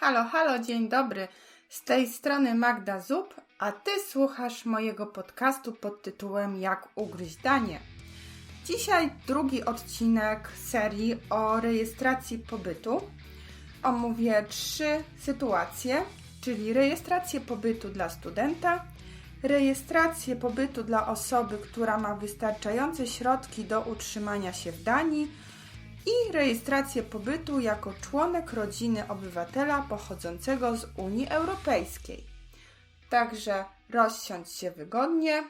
Halo, halo, dzień dobry. Z tej strony Magda Zub, a ty słuchasz mojego podcastu pod tytułem Jak ugryźć danie. Dzisiaj drugi odcinek serii o rejestracji pobytu. Omówię trzy sytuacje, czyli rejestrację pobytu dla studenta, rejestrację pobytu dla osoby, która ma wystarczające środki do utrzymania się w Danii i rejestrację pobytu jako członek rodziny obywatela pochodzącego z Unii Europejskiej. Także rozsiądź się wygodnie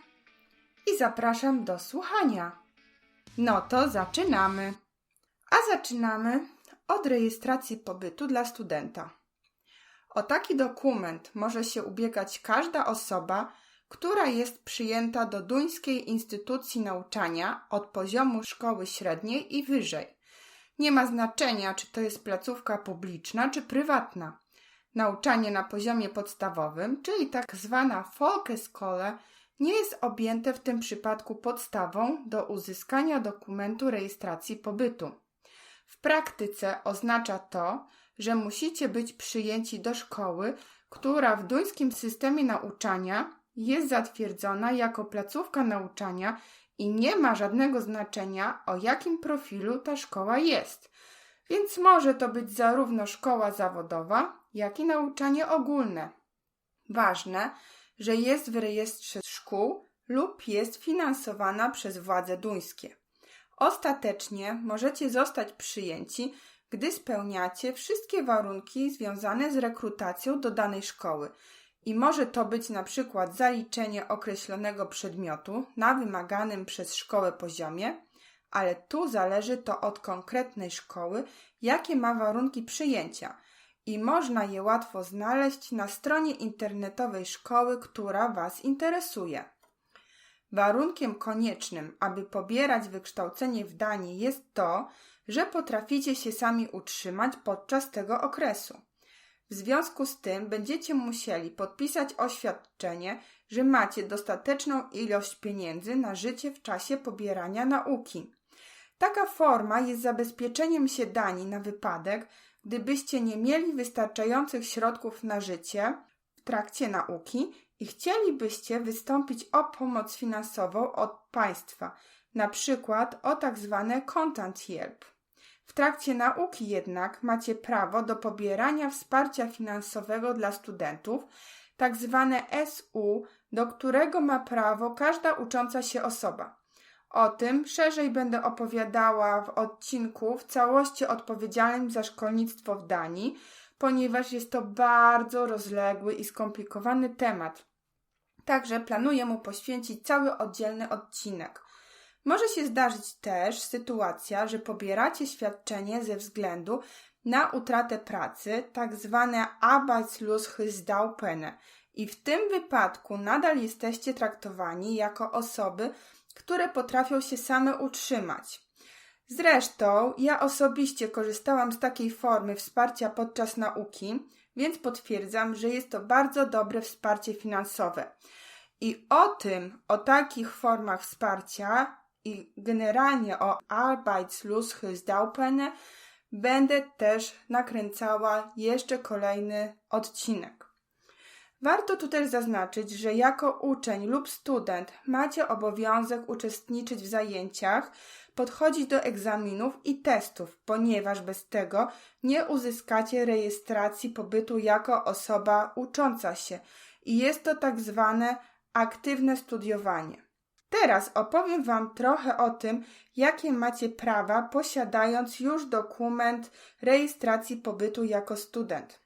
i zapraszam do słuchania. No to zaczynamy. A zaczynamy od rejestracji pobytu dla studenta. O taki dokument może się ubiegać każda osoba, która jest przyjęta do duńskiej instytucji nauczania od poziomu szkoły średniej i wyżej. Nie ma znaczenia, czy to jest placówka publiczna, czy prywatna. Nauczanie na poziomie podstawowym, czyli tak zwana folkeskole, nie jest objęte w tym przypadku podstawą do uzyskania dokumentu rejestracji pobytu. W praktyce oznacza to, że musicie być przyjęci do szkoły, która w duńskim systemie nauczania jest zatwierdzona jako placówka nauczania i nie ma żadnego znaczenia, o jakim profilu ta szkoła jest. Więc może to być zarówno szkoła zawodowa, jak i nauczanie ogólne. Ważne, że jest w rejestrze szkół lub jest finansowana przez władze duńskie. Ostatecznie możecie zostać przyjęci, gdy spełniacie wszystkie warunki związane z rekrutacją do danej szkoły, i może to być na przykład zaliczenie określonego przedmiotu na wymaganym przez szkołę poziomie, ale tu zależy to od konkretnej szkoły, jakie ma warunki przyjęcia i można je łatwo znaleźć na stronie internetowej szkoły, która Was interesuje. Warunkiem koniecznym, aby pobierać wykształcenie w Danii jest to, że potraficie się sami utrzymać podczas tego okresu. W związku z tym będziecie musieli podpisać oświadczenie, że macie dostateczną ilość pieniędzy na życie w czasie pobierania nauki. Taka forma jest zabezpieczeniem się Danii na wypadek, gdybyście nie mieli wystarczających środków na życie w trakcie nauki i chcielibyście wystąpić o pomoc finansową od państwa, na przykład o tak zwane content help. W trakcie nauki jednak macie prawo do pobierania wsparcia finansowego dla studentów, tak zwane SU, do którego ma prawo każda ucząca się osoba. O tym szerzej będę opowiadała w odcinku w całości odpowiedzialnym za szkolnictwo w Danii, ponieważ jest to bardzo rozległy i skomplikowany temat. Także planuję mu poświęcić cały oddzielny odcinek. Może się zdarzyć też sytuacja, że pobieracie świadczenie ze względu na utratę pracy, tak zwane Arbeitslosheitsdaupene i w tym wypadku nadal jesteście traktowani jako osoby, które potrafią się same utrzymać. Zresztą ja osobiście korzystałam z takiej formy wsparcia podczas nauki, więc potwierdzam, że jest to bardzo dobre wsparcie finansowe. I o tym, o takich formach wsparcia i generalnie o Arbeitslosheitsdaupene będę też nakręcała jeszcze kolejny odcinek. Warto tu też zaznaczyć, że jako uczeń lub student macie obowiązek uczestniczyć w zajęciach, podchodzić do egzaminów i testów, ponieważ bez tego nie uzyskacie rejestracji pobytu jako osoba ucząca się i jest to tak zwane aktywne studiowanie. Teraz opowiem Wam trochę o tym, jakie macie prawa, posiadając już dokument rejestracji pobytu jako student.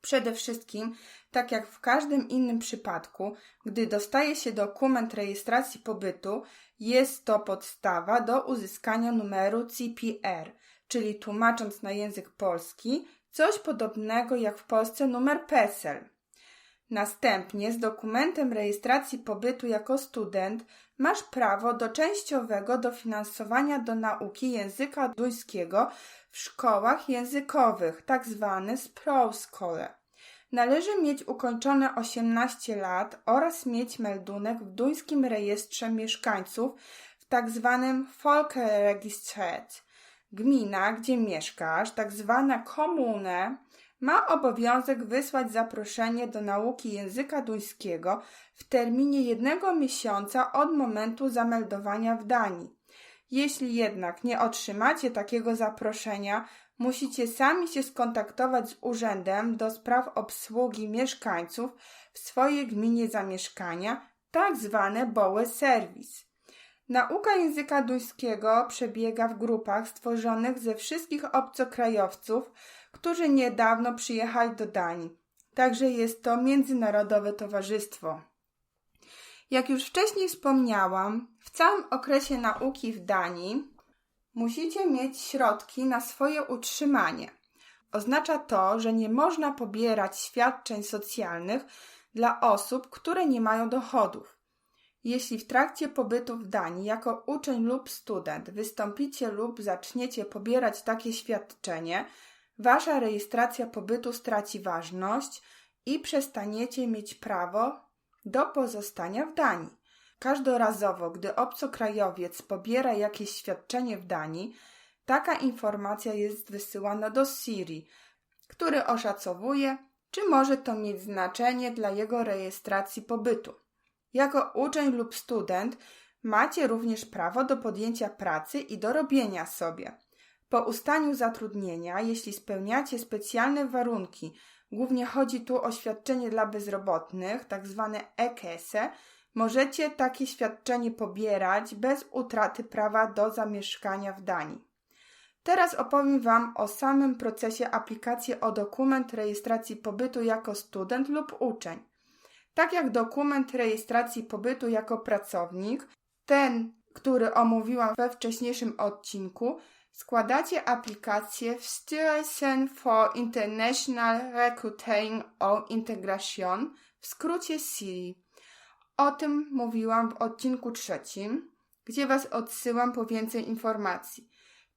Przede wszystkim, tak jak w każdym innym przypadku, gdy dostaje się dokument rejestracji pobytu, jest to podstawa do uzyskania numeru CPR, czyli tłumacząc na język polski, coś podobnego jak w Polsce numer PESEL. Następnie z dokumentem rejestracji pobytu jako student masz prawo do częściowego dofinansowania do nauki języka duńskiego w szkołach językowych, tak zwane språkskole. Należy mieć ukończone 18 lat oraz mieć meldunek w duńskim rejestrze mieszkańców w tak zwanym Folkeregistret. Gmina, gdzie mieszkasz, tak zwana komune, ma obowiązek wysłać zaproszenie do nauki języka duńskiego w terminie jednego miesiąca od momentu zameldowania w Danii. Jeśli jednak nie otrzymacie takiego zaproszenia, musicie sami się skontaktować z Urzędem do Spraw Obsługi Mieszkańców w swojej gminie zamieszkania, tak zwane Bołe Service. Nauka języka duńskiego przebiega w grupach stworzonych ze wszystkich obcokrajowców, którzy niedawno przyjechali do Danii. Także jest to międzynarodowe towarzystwo. Jak już wcześniej wspomniałam, w całym okresie nauki w Danii musicie mieć środki na swoje utrzymanie. Oznacza to, że nie można pobierać świadczeń socjalnych dla osób, które nie mają dochodów. Jeśli w trakcie pobytu w Danii jako uczeń lub student wystąpicie lub zaczniecie pobierać takie świadczenie, wasza rejestracja pobytu straci ważność i przestaniecie mieć prawo do pozostania w Danii. Każdorazowo, gdy obcokrajowiec pobiera jakieś świadczenie w Danii, taka informacja jest wysyłana do Siri, który oszacowuje, czy może to mieć znaczenie dla jego rejestracji pobytu. Jako uczeń lub student macie również prawo do podjęcia pracy i do robienia sobie. Po ustaniu zatrudnienia, jeśli spełniacie specjalne warunki, głównie chodzi tu o świadczenie dla bezrobotnych. Tak EKESE, możecie takie świadczenie pobierać bez utraty prawa do zamieszkania w Danii. Teraz opowiem Wam o samym procesie aplikacji o dokument rejestracji pobytu jako student lub uczeń. Tak jak dokument rejestracji pobytu jako pracownik, ten, który omówiłam we wcześniejszym odcinku, składacie aplikację w Styrelsen for International Recruiting or Integration, w skrócie SIRI. O tym mówiłam w odcinku trzecim, gdzie Was odsyłam po więcej informacji.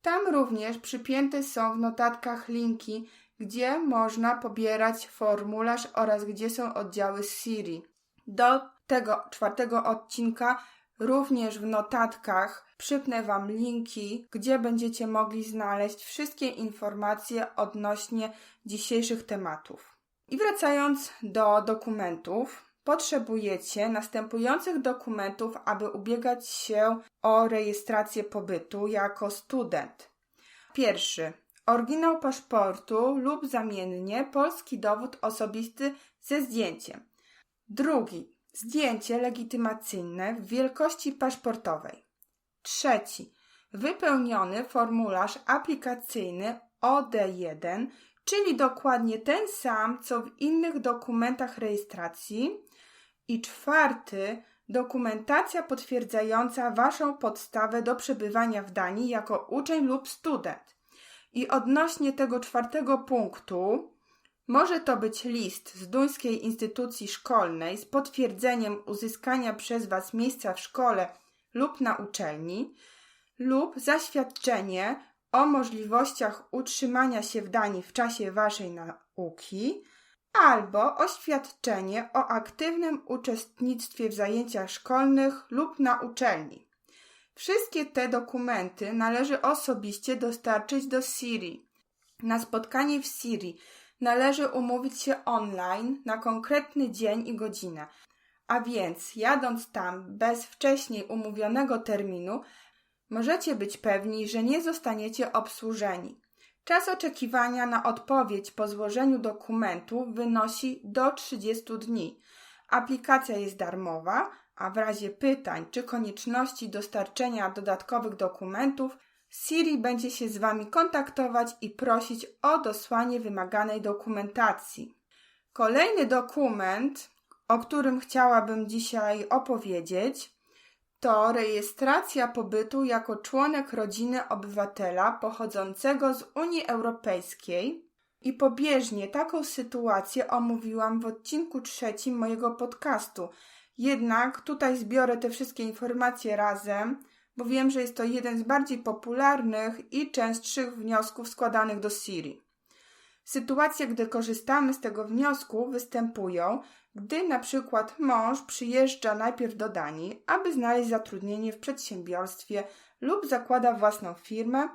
Tam również przypięte są w notatkach linki, gdzie można pobierać formularz oraz gdzie są oddziały Siri. Do tego czwartego odcinka również w notatkach przypnę Wam linki, gdzie będziecie mogli znaleźć wszystkie informacje odnośnie dzisiejszych tematów. I wracając do dokumentów, potrzebujecie następujących dokumentów, aby ubiegać się o rejestrację pobytu jako student. Pierwszy. Oryginał paszportu lub zamiennie polski dowód osobisty ze zdjęciem. Drugi. Zdjęcie legitymacyjne w wielkości paszportowej. Trzeci. Wypełniony formularz aplikacyjny OD1, czyli dokładnie ten sam, co w innych dokumentach rejestracji, i czwarty, dokumentacja potwierdzająca Waszą podstawę do przebywania w Danii jako uczeń lub student. I odnośnie tego czwartego punktu, może to być list z duńskiej instytucji szkolnej z potwierdzeniem uzyskania przez Was miejsca w szkole lub na uczelni, lub zaświadczenie o możliwościach utrzymania się w Danii w czasie Waszej nauki, albo oświadczenie o aktywnym uczestnictwie w zajęciach szkolnych lub na uczelni. Wszystkie te dokumenty należy osobiście dostarczyć do Siri. Na spotkanie w Siri należy umówić się online na konkretny dzień i godzinę. A więc, jadąc tam bez wcześniej umówionego terminu, możecie być pewni, że nie zostaniecie obsłużeni. Czas oczekiwania na odpowiedź po złożeniu dokumentu wynosi do 30 dni. Aplikacja jest darmowa, a w razie pytań czy konieczności dostarczenia dodatkowych dokumentów, Siri będzie się z Wami kontaktować i prosić o dosłanie wymaganej dokumentacji. Kolejny dokument, o którym chciałabym dzisiaj opowiedzieć, to rejestracja pobytu jako członek rodziny obywatela pochodzącego z Unii Europejskiej i pobieżnie taką sytuację omówiłam w odcinku trzecim mojego podcastu. Jednak tutaj zbiorę te wszystkie informacje razem, bo wiem, że jest to jeden z bardziej popularnych i częstszych wniosków składanych do Siri. Sytuacje, gdy korzystamy z tego wniosku, występują, gdy na przykład mąż przyjeżdża najpierw do Danii, aby znaleźć zatrudnienie w przedsiębiorstwie lub zakłada własną firmę,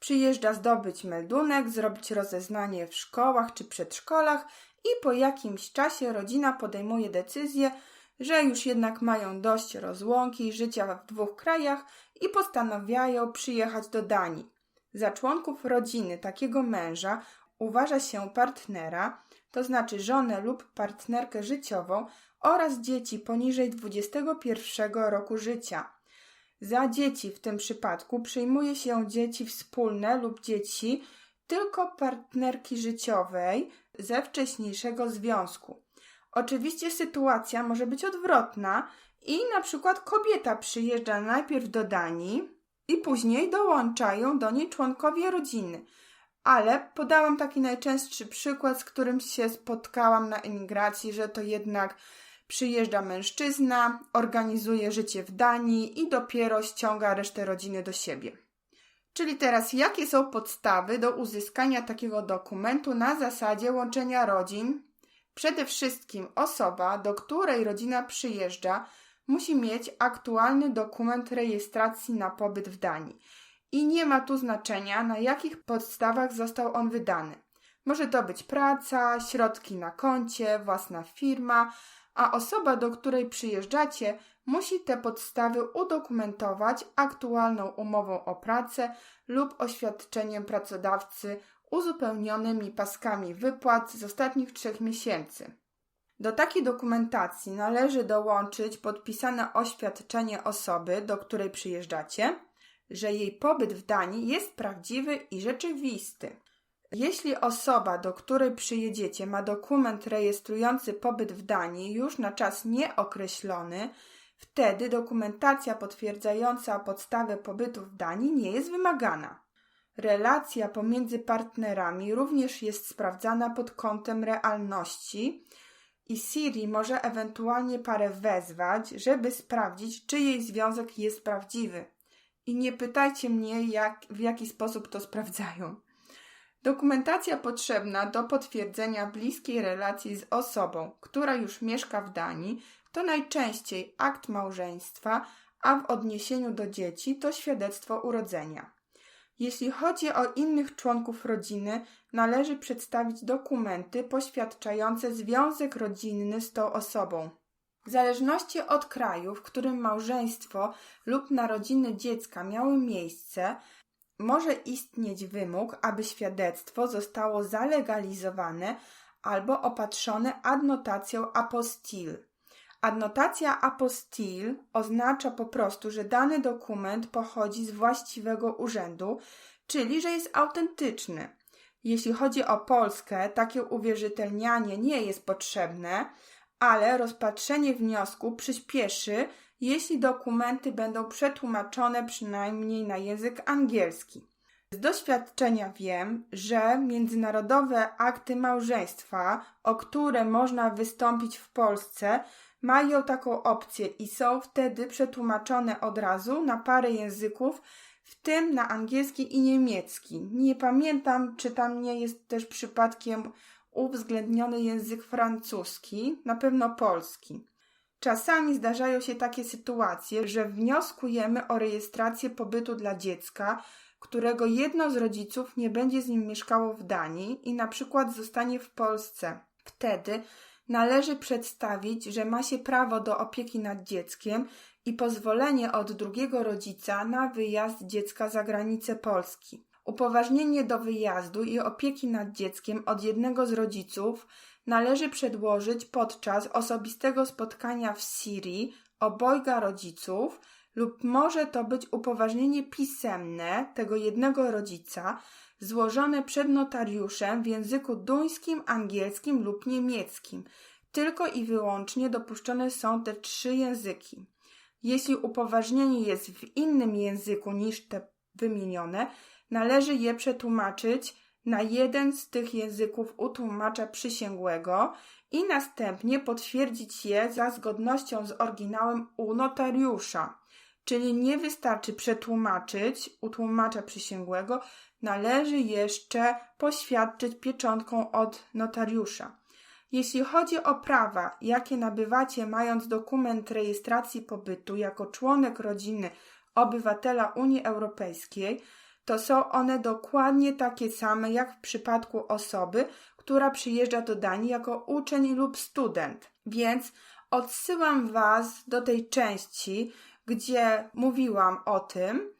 Przyjeżdża zdobyć meldunek, zrobić rozeznanie w szkołach czy przedszkolach i po jakimś czasie rodzina podejmuje decyzję, że już jednak mają dość rozłąki życia w dwóch krajach i postanawiają przyjechać do Danii. Za członków rodziny takiego męża uważa się partnera, to znaczy żonę lub partnerkę życiową oraz dzieci poniżej 21 roku życia. Za dzieci w tym przypadku przyjmuje się dzieci wspólne lub dzieci tylko partnerki życiowej ze wcześniejszego związku. Oczywiście sytuacja może być odwrotna i na przykład kobieta przyjeżdża najpierw do Danii i później dołączają do niej członkowie rodziny. Ale podałam taki najczęstszy przykład, z którym się spotkałam na emigracji, że to jednak przyjeżdża mężczyzna, organizuje życie w Danii i dopiero ściąga resztę rodziny do siebie. Czyli teraz, jakie są podstawy do uzyskania takiego dokumentu na zasadzie łączenia rodzin? Przede wszystkim osoba, do której rodzina przyjeżdża, musi mieć aktualny dokument rejestracji na pobyt w Danii. I nie ma tu znaczenia, na jakich podstawach został on wydany. Może to być praca, środki na koncie, własna firma, a osoba, do której przyjeżdżacie, musi te podstawy udokumentować aktualną umową o pracę lub oświadczeniem pracodawcy uzupełnionymi paskami wypłat z ostatnich trzech miesięcy. Do takiej dokumentacji należy dołączyć podpisane oświadczenie osoby, do której przyjeżdżacie, że jej pobyt w Danii jest prawdziwy i rzeczywisty. Jeśli osoba, do której przyjedziecie, ma dokument rejestrujący pobyt w Danii już na czas nieokreślony, wtedy dokumentacja potwierdzająca podstawę pobytu w Danii nie jest wymagana. Relacja pomiędzy partnerami również jest sprawdzana pod kątem realności i Siri może ewentualnie parę wezwać, żeby sprawdzić, czy jej związek jest prawdziwy. I nie pytajcie mnie, jak, w jaki sposób to sprawdzają. Dokumentacja potrzebna do potwierdzenia bliskiej relacji z osobą, która już mieszka w Danii, to najczęściej akt małżeństwa, a w odniesieniu do dzieci to świadectwo urodzenia. Jeśli chodzi o innych członków rodziny, należy przedstawić dokumenty poświadczające związek rodzinny z tą osobą. W zależności od kraju, w którym małżeństwo lub narodziny dziecka miały miejsce, może istnieć wymóg, aby świadectwo zostało zalegalizowane albo opatrzone adnotacją apostille. Adnotacja apostille oznacza po prostu, że dany dokument pochodzi z właściwego urzędu, czyli że jest autentyczny. Jeśli chodzi o Polskę, takie uwierzytelnianie nie jest potrzebne, ale rozpatrzenie wniosku przyspieszy, jeśli dokumenty będą przetłumaczone przynajmniej na język angielski. Z doświadczenia wiem, że międzynarodowe akty małżeństwa, o które można wystąpić w Polsce, mają taką opcję i są wtedy przetłumaczone od razu na parę języków, w tym na angielski i niemiecki. Nie pamiętam, czy tam nie jest też przypadkiem uwzględniony język francuski, na pewno polski. Czasami zdarzają się takie sytuacje, że wnioskujemy o rejestrację pobytu dla dziecka, którego jedno z rodziców nie będzie z nim mieszkało w Danii i na przykład zostanie w Polsce. Wtedy należy przedstawić, że ma się prawo do opieki nad dzieckiem i pozwolenie od drugiego rodzica na wyjazd dziecka za granicę Polski. Upoważnienie do wyjazdu i opieki nad dzieckiem od jednego z rodziców należy przedłożyć podczas osobistego spotkania w Syrii obojga rodziców lub może to być upoważnienie pisemne tego jednego rodzica złożone przed notariuszem w języku duńskim, angielskim lub niemieckim. Tylko i wyłącznie dopuszczone są te trzy języki. Jeśli upoważnienie jest w innym języku niż te wymienione, należy je przetłumaczyć na jeden z tych języków u tłumacza przysięgłego i następnie potwierdzić je za zgodnością z oryginałem u notariusza. Czyli nie wystarczy przetłumaczyć u tłumacza przysięgłego, należy jeszcze poświadczyć pieczątką od notariusza. Jeśli chodzi o prawa, jakie nabywacie mając dokument rejestracji pobytu jako członek rodziny obywatela Unii Europejskiej, to są one dokładnie takie same jak w przypadku osoby, która przyjeżdża do Danii jako uczeń lub student. Więc odsyłam Was do tej części, gdzie mówiłam o tym.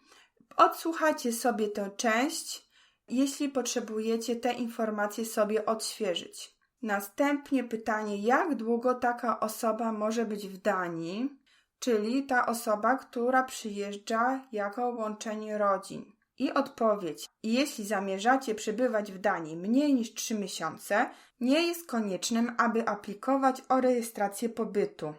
Odsłuchajcie sobie tę część, jeśli potrzebujecie te informacje sobie odświeżyć. Następnie pytanie, jak długo taka osoba może być w Danii, czyli ta osoba, która przyjeżdża jako łączenie rodzin. I odpowiedź: Jeśli zamierzacie przebywać w Danii mniej niż 3 miesiące, nie jest koniecznym, aby aplikować o rejestrację pobytu.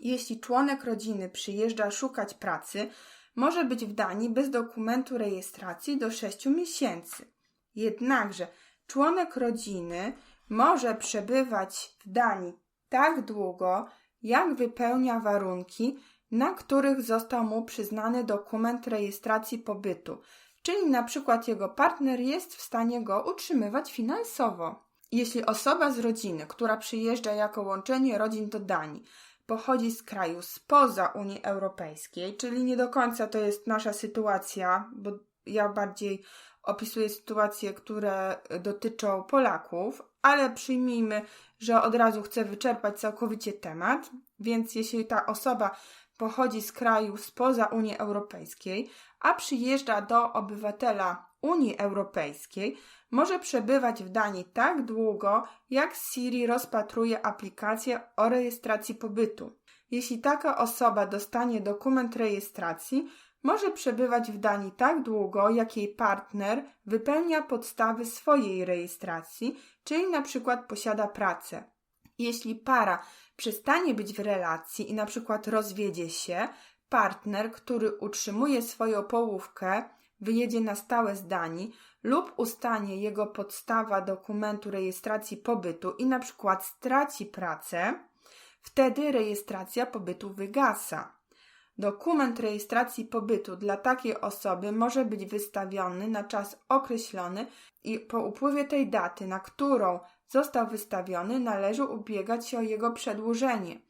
Jeśli członek rodziny przyjeżdża szukać pracy, może być w Danii bez dokumentu rejestracji do 6 miesięcy. Jednakże członek rodziny może przebywać w Danii tak długo, jak wypełnia warunki, na których został mu przyznany dokument rejestracji pobytu, czyli na przykład jego partner jest w stanie go utrzymywać finansowo. Jeśli osoba z rodziny, która przyjeżdża jako łączenie rodzin do Danii, pochodzi z kraju spoza Unii Europejskiej, czyli nie do końca to jest nasza sytuacja, bo ja bardziej opisuję sytuacje, które dotyczą Polaków, ale przyjmijmy, że od razu chcę wyczerpać całkowicie temat, więc jeśli ta osoba pochodzi z kraju spoza Unii Europejskiej, a przyjeżdża do obywatela Unii Europejskiej, może przebywać w Danii tak długo, jak Siri rozpatruje aplikację o rejestracji pobytu. Jeśli taka osoba dostanie dokument rejestracji, może przebywać w Danii tak długo, jak jej partner wypełnia podstawy swojej rejestracji, czyli na przykład posiada pracę. Jeśli para przestanie być w relacji i na przykład rozwiedzie się, partner, który utrzymuje swoją połówkę, wyjedzie na stałe z Danii lub ustanie jego podstawa dokumentu rejestracji pobytu i na przykład straci pracę, wtedy rejestracja pobytu wygasa. Dokument rejestracji pobytu dla takiej osoby może być wystawiony na czas określony i po upływie tej daty, na którą został wystawiony, należy ubiegać się o jego przedłużenie.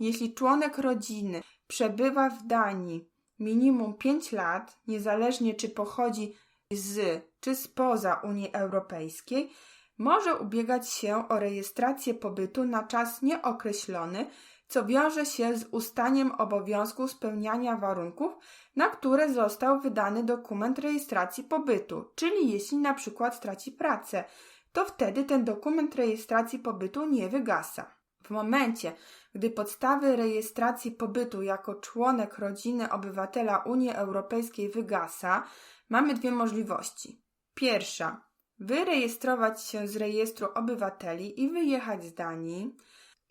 Jeśli członek rodziny przebywa w Danii minimum 5 lat, niezależnie czy pochodzi z czy spoza Unii Europejskiej, może ubiegać się o rejestrację pobytu na czas nieokreślony, co wiąże się z ustaniem obowiązku spełniania warunków, na które został wydany dokument rejestracji pobytu, czyli jeśli na przykład straci pracę, to wtedy ten dokument rejestracji pobytu nie wygasa. W momencie, gdy podstawy rejestracji pobytu jako członek rodziny obywatela Unii Europejskiej wygasa, mamy dwie możliwości. Pierwsza, wyrejestrować się z rejestru obywateli i wyjechać z Danii.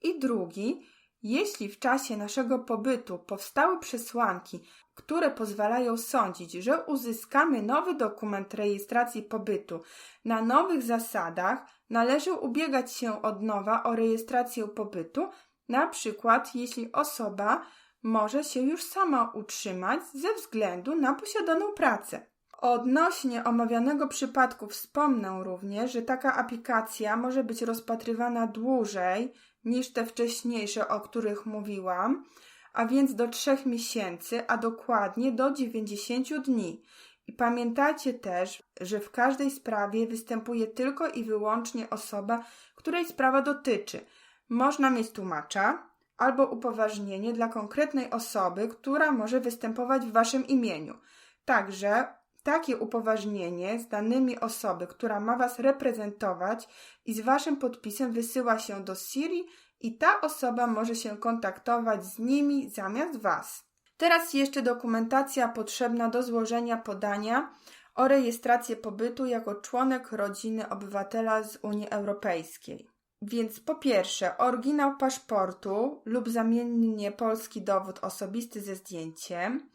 I drugi, jeśli w czasie naszego pobytu powstały przesłanki, które pozwalają sądzić, że uzyskamy nowy dokument rejestracji pobytu na nowych zasadach, należy ubiegać się od nowa o rejestrację pobytu, na przykład jeśli osoba może się już sama utrzymać ze względu na posiadaną pracę. Odnośnie omawianego przypadku wspomnę również, że taka aplikacja może być rozpatrywana dłużej niż te wcześniejsze, o których mówiłam, a więc do 3 miesięcy, a dokładnie do 90 dni. I pamiętajcie też, że w każdej sprawie występuje tylko i wyłącznie osoba, której sprawa dotyczy. Można mieć tłumacza albo upoważnienie dla konkretnej osoby, która może występować w waszym imieniu. Także takie upoważnienie z danymi osoby, która ma Was reprezentować i z Waszym podpisem wysyła się do Siri i ta osoba może się kontaktować z nimi zamiast Was. Teraz jeszcze dokumentacja potrzebna do złożenia podania o rejestrację pobytu jako członek rodziny obywatela z Unii Europejskiej. Więc po pierwsze, oryginał paszportu lub zamiennie polski dowód osobisty ze zdjęciem.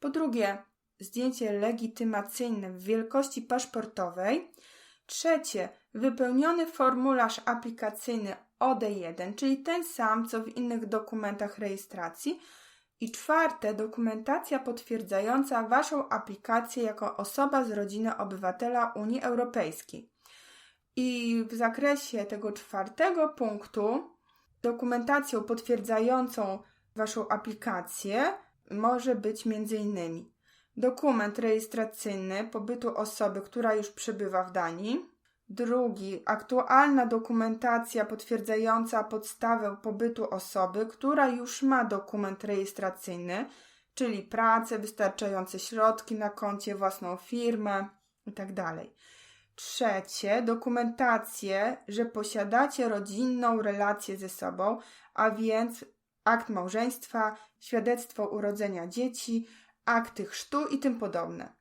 Po drugie, zdjęcie legitymacyjne w wielkości paszportowej. Trzecie, wypełniony formularz aplikacyjny OD1, czyli ten sam co w innych dokumentach rejestracji. I czwarte, dokumentacja potwierdzająca Waszą aplikację jako osoba z rodziny obywatela Unii Europejskiej. I w zakresie tego czwartego punktu, dokumentacją potwierdzającą Waszą aplikację może być m.in dokument rejestracyjny pobytu osoby, która już przebywa w Danii. Drugi, aktualna dokumentacja potwierdzająca podstawę pobytu osoby, która już ma dokument rejestracyjny, czyli pracę, wystarczające środki na koncie, własną firmę itd. Tak Trzecie, dokumentację, że posiadacie rodzinną relację ze sobą, a więc akt małżeństwa, świadectwo urodzenia dzieci, akty chrztu i tym podobne.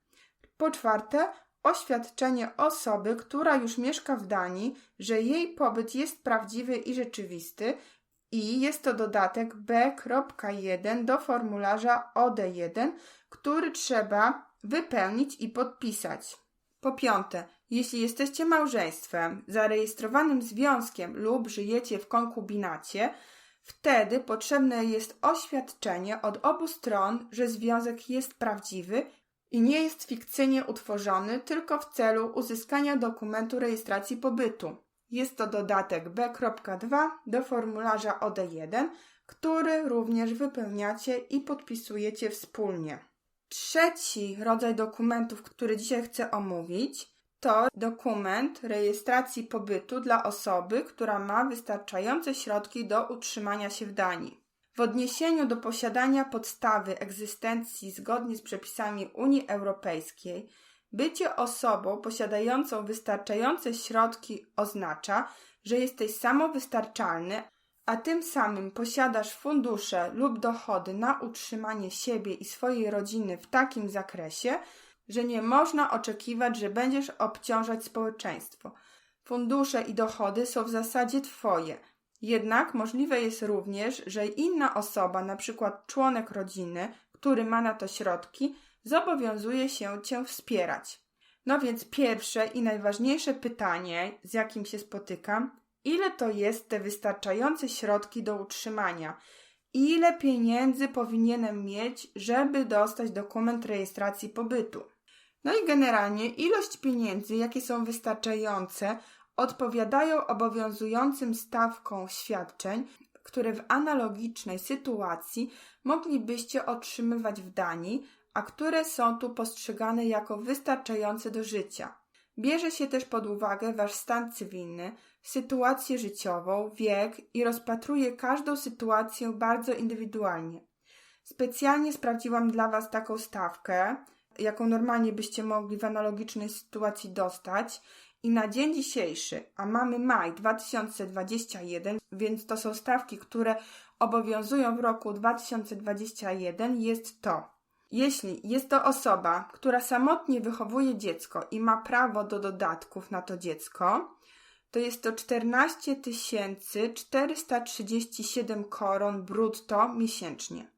Po czwarte, oświadczenie osoby, która już mieszka w Danii, że jej pobyt jest prawdziwy i rzeczywisty i jest to dodatek B.1 do formularza OD1, który trzeba wypełnić i podpisać. Po piąte, jeśli jesteście małżeństwem, zarejestrowanym związkiem lub żyjecie w konkubinacie, wtedy potrzebne jest oświadczenie od obu stron, że związek jest prawdziwy i nie jest fikcyjnie utworzony tylko w celu uzyskania dokumentu rejestracji pobytu. Jest to dodatek B.2 do formularza OD1, który również wypełniacie i podpisujecie wspólnie. Trzeci rodzaj dokumentów, który dzisiaj chcę omówić, to dokument rejestracji pobytu dla osoby, która ma wystarczające środki do utrzymania się w Danii. W odniesieniu do posiadania podstawy egzystencji zgodnie z przepisami Unii Europejskiej, bycie osobą posiadającą wystarczające środki oznacza, że jesteś samowystarczalny, a tym samym posiadasz fundusze lub dochody na utrzymanie siebie i swojej rodziny w takim zakresie, że nie można oczekiwać, że będziesz obciążać społeczeństwo. Fundusze i dochody są w zasadzie Twoje. Jednak możliwe jest również, że inna osoba, na przykład członek rodziny, który ma na to środki, zobowiązuje się Cię wspierać. No więc pierwsze i najważniejsze pytanie, z jakim się spotykam, ile to jest te wystarczające środki do utrzymania? Ile pieniędzy powinienem mieć, żeby dostać dokument rejestracji pobytu? No i generalnie ilość pieniędzy, jakie są wystarczające, odpowiadają obowiązującym stawkom świadczeń, które w analogicznej sytuacji moglibyście otrzymywać w Danii, a które są tu postrzegane jako wystarczające do życia. Bierze się też pod uwagę wasz stan cywilny, sytuację życiową, wiek i rozpatruje każdą sytuację bardzo indywidualnie. Specjalnie sprawdziłam dla was taką stawkę, jaką normalnie byście mogli w analogicznej sytuacji dostać. I na dzień dzisiejszy, a mamy maj 2021, więc to są stawki, które obowiązują w roku 2021, jest to. Jeśli jest to osoba, która samotnie wychowuje dziecko i ma prawo do dodatków na to dziecko, to jest to 14 437 koron brutto miesięcznie.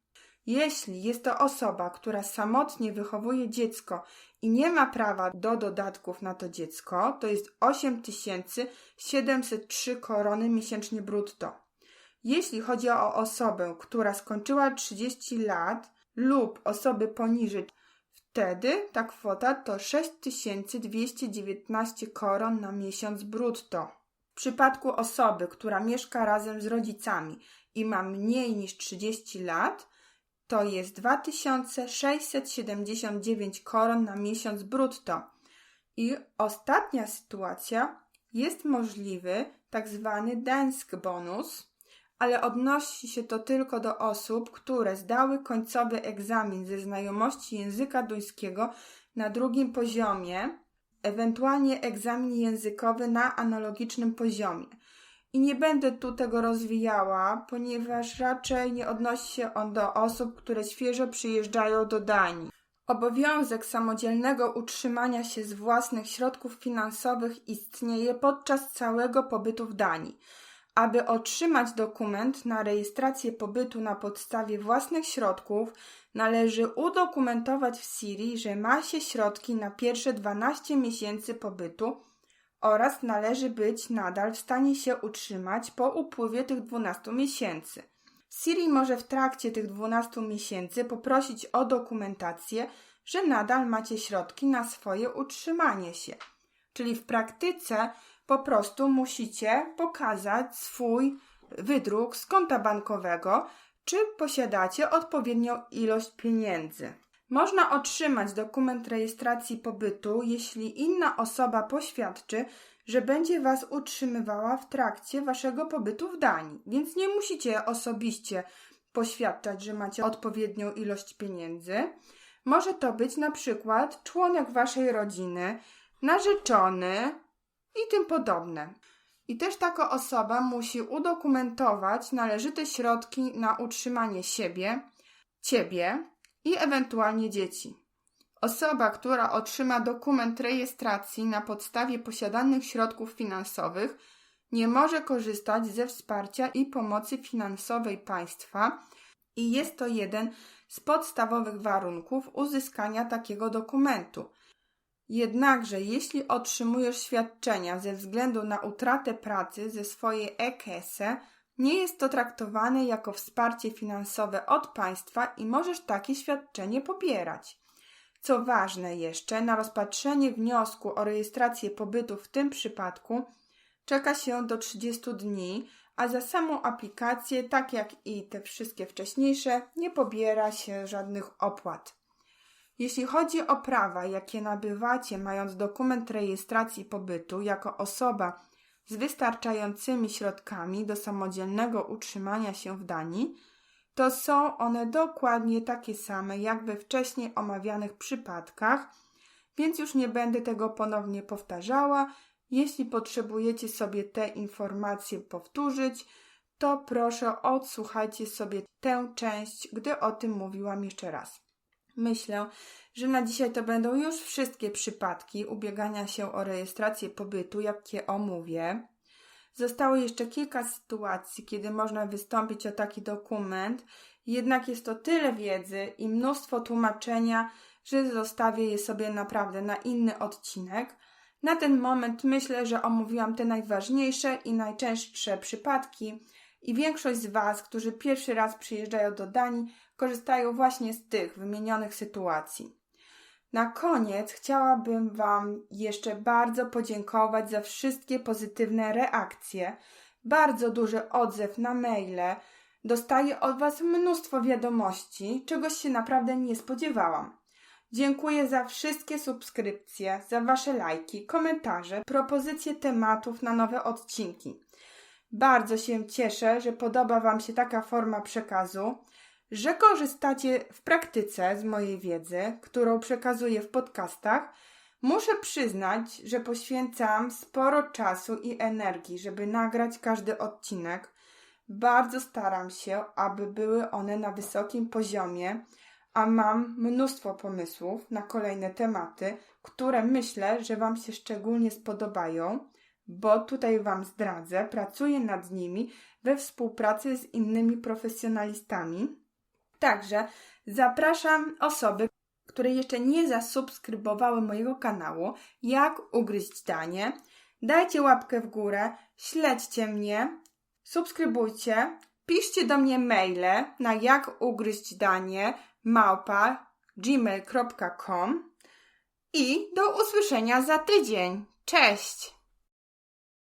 Jeśli jest to osoba, która samotnie wychowuje dziecko i nie ma prawa do dodatków na to dziecko, to jest 8703 korony miesięcznie brutto. Jeśli chodzi o osobę, która skończyła 30 lat lub osoby poniżej, wtedy ta kwota to 6219 koron na miesiąc brutto. W przypadku osoby, która mieszka razem z rodzicami i ma mniej niż 30 lat, to jest 2679 koron na miesiąc brutto. I ostatnia sytuacja jest możliwy tak zwany dansk bonus, ale odnosi się to tylko do osób, które zdały końcowy egzamin ze znajomości języka duńskiego na drugim poziomie, ewentualnie egzamin językowy na analogicznym poziomie. I nie będę tu tego rozwijała, ponieważ raczej nie odnosi się on do osób, które świeżo przyjeżdżają do Danii. Obowiązek samodzielnego utrzymania się z własnych środków finansowych istnieje podczas całego pobytu w Danii. Aby otrzymać dokument na rejestrację pobytu na podstawie własnych środków, należy udokumentować w Siri, że ma się środki na pierwsze 12 miesięcy pobytu oraz należy być nadal w stanie się utrzymać po upływie tych 12 miesięcy. Siri może w trakcie tych 12 miesięcy poprosić o dokumentację, że nadal macie środki na swoje utrzymanie się. Czyli w praktyce po prostu musicie pokazać swój wydruk z konta bankowego, czy posiadacie odpowiednią ilość pieniędzy. Można otrzymać dokument rejestracji pobytu, jeśli inna osoba poświadczy, że będzie Was utrzymywała w trakcie Waszego pobytu w Danii, więc nie musicie osobiście poświadczać, że macie odpowiednią ilość pieniędzy. Może to być na przykład członek Waszej rodziny, narzeczony i tym podobne. I też taka osoba musi udokumentować należyte środki na utrzymanie siebie, ciebie i ewentualnie dzieci. Osoba, która otrzyma dokument rejestracji na podstawie posiadanych środków finansowych, nie może korzystać ze wsparcia i pomocy finansowej państwa i jest to jeden z podstawowych warunków uzyskania takiego dokumentu. Jednakże, jeśli otrzymujesz świadczenia ze względu na utratę pracy ze swojej EKS-e, nie jest to traktowane jako wsparcie finansowe od państwa i możesz takie świadczenie pobierać. Co ważne jeszcze, na rozpatrzenie wniosku o rejestrację pobytu w tym przypadku czeka się do 30 dni, a za samą aplikację, tak jak i te wszystkie wcześniejsze, nie pobiera się żadnych opłat. Jeśli chodzi o prawa, jakie nabywacie mając dokument rejestracji pobytu jako osoba z wystarczającymi środkami do samodzielnego utrzymania się w Danii, to są one dokładnie takie same jak we wcześniej omawianych przypadkach, więc już nie będę tego ponownie powtarzała. Jeśli potrzebujecie sobie te informacje powtórzyć, to proszę odsłuchajcie sobie tę część, gdy o tym mówiłam jeszcze raz. Myślę, że na dzisiaj to będą już wszystkie przypadki ubiegania się o rejestrację pobytu, jakie omówię. Zostało jeszcze kilka sytuacji, kiedy można wystąpić o taki dokument, jednak jest to tyle wiedzy i mnóstwo tłumaczenia, że zostawię je sobie naprawdę na inny odcinek. Na ten moment myślę, że omówiłam te najważniejsze i najczęstsze przypadki i większość z Was, którzy pierwszy raz przyjeżdżają do Danii, korzystają właśnie z tych wymienionych sytuacji. Na koniec chciałabym Wam jeszcze bardzo podziękować za wszystkie pozytywne reakcje, bardzo duży odzew na maile. Dostaję od Was mnóstwo wiadomości, czegoś się naprawdę nie spodziewałam. Dziękuję za wszystkie subskrypcje, za Wasze lajki, komentarze, propozycje tematów na nowe odcinki. Bardzo się cieszę, że podoba Wam się taka forma przekazu że korzystacie w praktyce z mojej wiedzy, którą przekazuję w podcastach, muszę przyznać, że poświęcam sporo czasu i energii, żeby nagrać każdy odcinek. Bardzo staram się, aby były one na wysokim poziomie, a mam mnóstwo pomysłów na kolejne tematy, które myślę, że Wam się szczególnie spodobają, bo tutaj Wam zdradzę, pracuję nad nimi we współpracy z innymi profesjonalistami Także zapraszam osoby, które jeszcze nie zasubskrybowały mojego kanału, jak ugryźć danie. Dajcie łapkę w górę, śledźcie mnie, subskrybujcie, piszcie do mnie maile na jak ugryźć danie małpa gmail.com i do usłyszenia za tydzień. Cześć!